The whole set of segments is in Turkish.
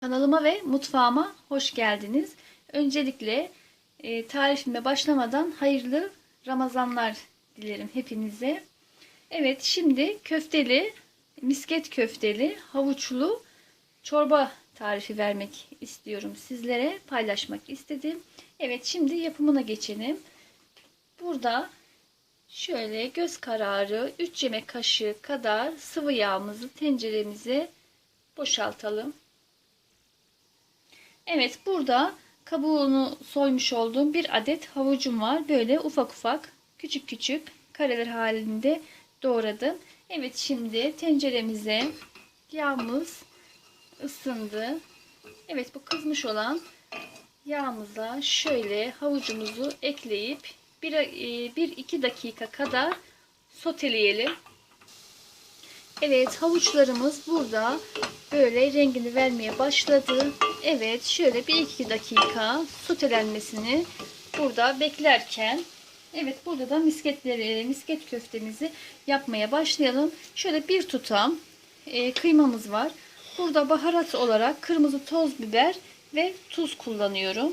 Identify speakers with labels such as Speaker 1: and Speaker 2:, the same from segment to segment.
Speaker 1: Kanalıma ve mutfağıma hoş geldiniz. Öncelikle e, tarifime başlamadan hayırlı Ramazanlar dilerim hepinize. Evet şimdi köfteli, misket köfteli, havuçlu çorba tarifi vermek istiyorum sizlere. Paylaşmak istedim. Evet şimdi yapımına geçelim. Burada şöyle göz kararı 3 yemek kaşığı kadar sıvı yağımızı tenceremize boşaltalım. Evet burada kabuğunu soymuş olduğum bir adet havucum var. Böyle ufak ufak küçük küçük kareler halinde doğradım. Evet şimdi tenceremize yağımız ısındı. Evet bu kızmış olan yağımıza şöyle havucumuzu ekleyip 1-2 dakika kadar soteleyelim. Evet havuçlarımız burada böyle rengini vermeye başladı. Evet şöyle bir iki dakika sotelenmesini burada beklerken evet burada da misketleri misket köftemizi yapmaya başlayalım. Şöyle bir tutam e, kıymamız var. Burada baharat olarak kırmızı toz biber ve tuz kullanıyorum.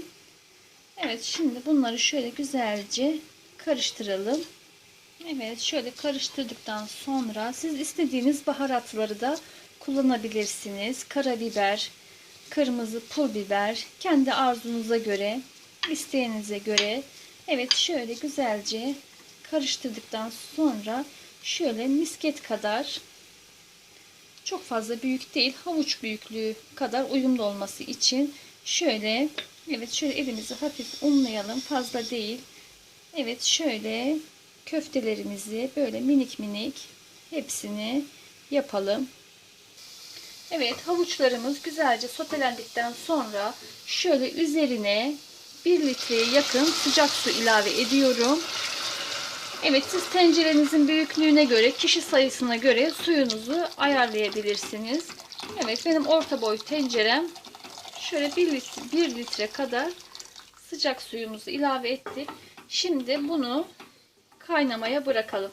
Speaker 1: Evet şimdi bunları şöyle güzelce karıştıralım. Evet şöyle karıştırdıktan sonra siz istediğiniz baharatları da kullanabilirsiniz. Karabiber, kırmızı pul biber kendi arzunuza göre, isteğinize göre. Evet şöyle güzelce karıştırdıktan sonra şöyle misket kadar çok fazla büyük değil havuç büyüklüğü kadar uyumlu olması için şöyle evet şöyle elimizi hafif unlayalım fazla değil. Evet şöyle köftelerimizi böyle minik minik hepsini yapalım. Evet havuçlarımız güzelce sotelendikten sonra şöyle üzerine 1 litreye yakın sıcak su ilave ediyorum. Evet siz tencerenizin büyüklüğüne göre kişi sayısına göre suyunuzu ayarlayabilirsiniz. Evet benim orta boy tencerem şöyle 1 litre, 1 litre kadar sıcak suyumuzu ilave ettik. Şimdi bunu kaynamaya bırakalım.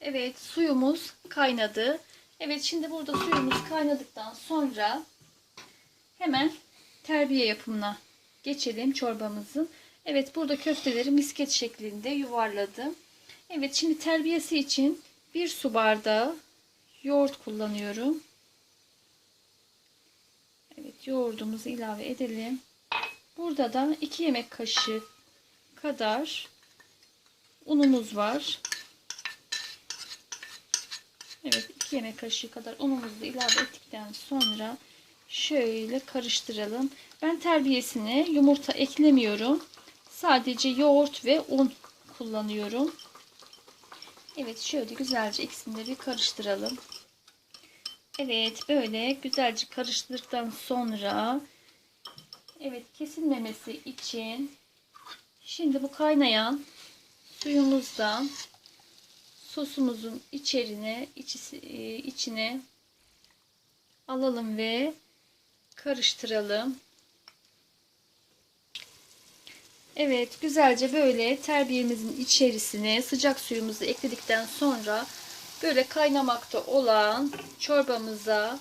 Speaker 1: Evet suyumuz kaynadı. Evet şimdi burada suyumuz kaynadıktan sonra hemen terbiye yapımına geçelim çorbamızın. Evet burada köfteleri misket şeklinde yuvarladım. Evet şimdi terbiyesi için bir su bardağı yoğurt kullanıyorum. Evet yoğurdumuzu ilave edelim. Burada da 2 yemek kaşığı kadar unumuz var. Evet 2 yemek kaşığı kadar unumuzu ilave ettikten sonra şöyle karıştıralım. Ben terbiyesine yumurta eklemiyorum. Sadece yoğurt ve un kullanıyorum. Evet şöyle güzelce ikisini de bir karıştıralım. Evet böyle güzelce karıştırdıktan sonra evet kesilmemesi için şimdi bu kaynayan suyumuzdan sosumuzun içerine içine alalım ve karıştıralım. Evet güzelce böyle terbiyemizin içerisine sıcak suyumuzu ekledikten sonra böyle kaynamakta olan çorbamıza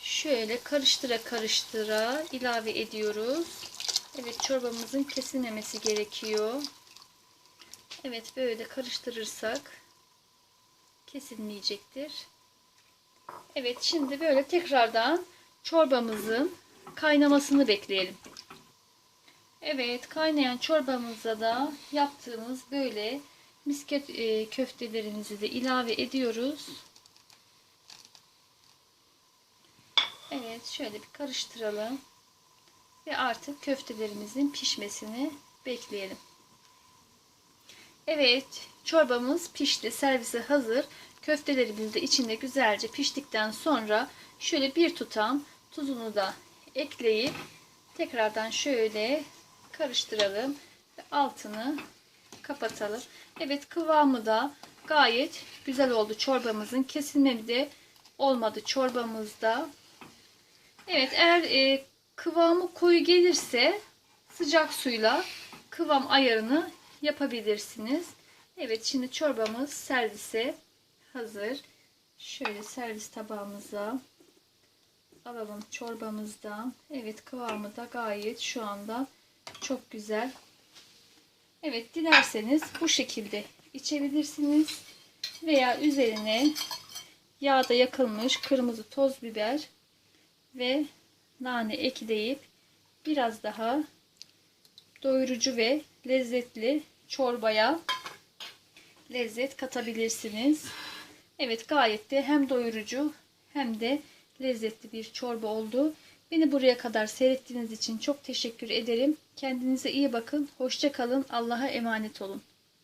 Speaker 1: şöyle karıştıra karıştıra ilave ediyoruz. Evet çorbamızın kesilmemesi gerekiyor. Evet böyle karıştırırsak kesilmeyecektir. Evet şimdi böyle tekrardan çorbamızın kaynamasını bekleyelim. Evet kaynayan çorbamıza da yaptığımız böyle misket e, köftelerimizi de ilave ediyoruz. Evet şöyle bir karıştıralım. Ve artık köftelerimizin pişmesini bekleyelim. Evet çorbamız pişti. Servise hazır. Köftelerimiz de içinde güzelce piştikten sonra şöyle bir tutam tuzunu da ekleyip tekrardan şöyle karıştıralım ve altını kapatalım. Evet kıvamı da gayet güzel oldu çorbamızın. Kesilmemi de olmadı çorbamızda. Evet eğer e, kıvamı koyu gelirse sıcak suyla kıvam ayarını yapabilirsiniz. Evet şimdi çorbamız servise hazır. Şöyle servis tabağımıza alalım çorbamızdan. Evet kıvamı da gayet şu anda çok güzel. Evet dilerseniz bu şekilde içebilirsiniz. Veya üzerine yağda yakılmış kırmızı toz biber ve nane ekleyip biraz daha doyurucu ve lezzetli çorbaya lezzet katabilirsiniz. Evet gayet de hem doyurucu hem de lezzetli bir çorba oldu. Beni buraya kadar seyrettiğiniz için çok teşekkür ederim. Kendinize iyi bakın. Hoşça kalın. Allah'a emanet olun.